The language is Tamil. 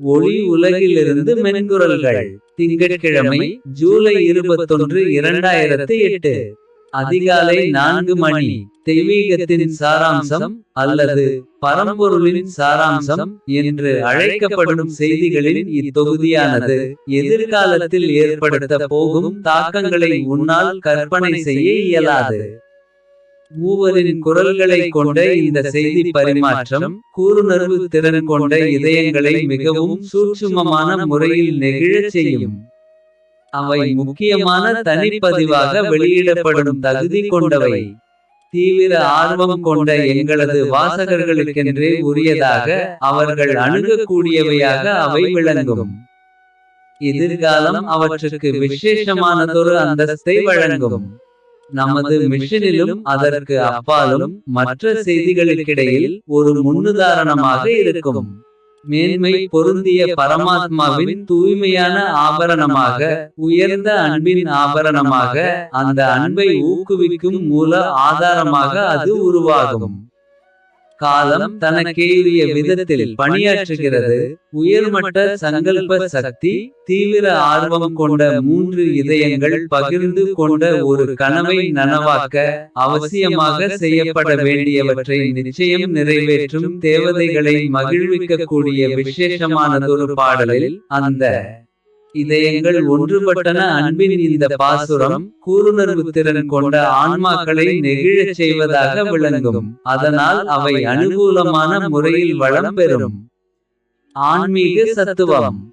ஒளி உலகிலிருந்து மென்குரல்கள் திங்கட்கிழமை ஜூலை இருபத்தொன்று இரண்டாயிரத்து எட்டு. அதிகாலை நான்கு மணி. தெய்வீகத்தின் சாராம்சம் அல்லது பரம்பொருளின் சாராம்சம் என்று அழைக்கப்படும் செய்திகளின் இத்தொகுதியானது எதிர்காலத்தில் ஏற்படுத்த போகும் தாக்கங்களை உன்னால் கற்பனை செய்ய இயலாது. மூவரின் குரல்களை கொண்ட இந்த செய்தி பரிமாற்றம் கூருணர்வு திறன் கொண்ட இதயங்களை மிகவும் சூட்சுமமான முறையில் நெகிழச் செய்யும். அவை முக்கியமான தனிப்பதிவாக வெளியிடப்படும் தகுதி கொண்டவை. தீவிர ஆர்வம் கொண்ட எங்களது வாசகர்களுக்கென்றே உரியதாக அவர்கள் அணுகக்கூடியவையாக அவை விளங்கும். எதிர்காலம் அவற்றுக்கு விசேஷமானதொரு அந்தஸ்தை வழங்கும். நமது மிஷனிலும் அதற்கு அப்பாலும் மற்ற செய்திகளுக்கிடையில் ஒரு முன்னுதாரணமாக இருக்கும். மேன்மை பொருந்திய பரமாத்மாவின் தூய்மையான ஆபரணமாக உயர்ந்த அன்பின் ஆபரணமாக அந்த அன்பை ஊக்குவிக்கும் மூல ஆதாரமாக அது உருவாகும். காலம் தனக்கேறிய விதத்தில் பணியாற்றுகிறது. உயர்மட்ட சங்கல்ப சக்தி தீவிர ஆர்வம் கொண்ட மூன்று இதயங்கள் பகிர்ந்து கொண்ட ஒரு கனவை நனவாக்க அவசியமாக செய்யப்பட வேண்டியவற்றை நிச்சயம் நிறைவேற்றும். தேவதைகளை மகிழ்விக்கக்கூடிய விசேஷமானதொரு பாடலில் அந்த இதயங்கள் ஒன்றுபட்டன அன்பின் இந்த பாசுரம் கூறுணர்வு திறன் கொண்ட ஆன்மாக்களை நெகிழச் செய்வதாக விளங்கும். அதனால் அவை அனுகூலமான முறையில் வளம் பெறும். ஆன்மீக சத்துவம்.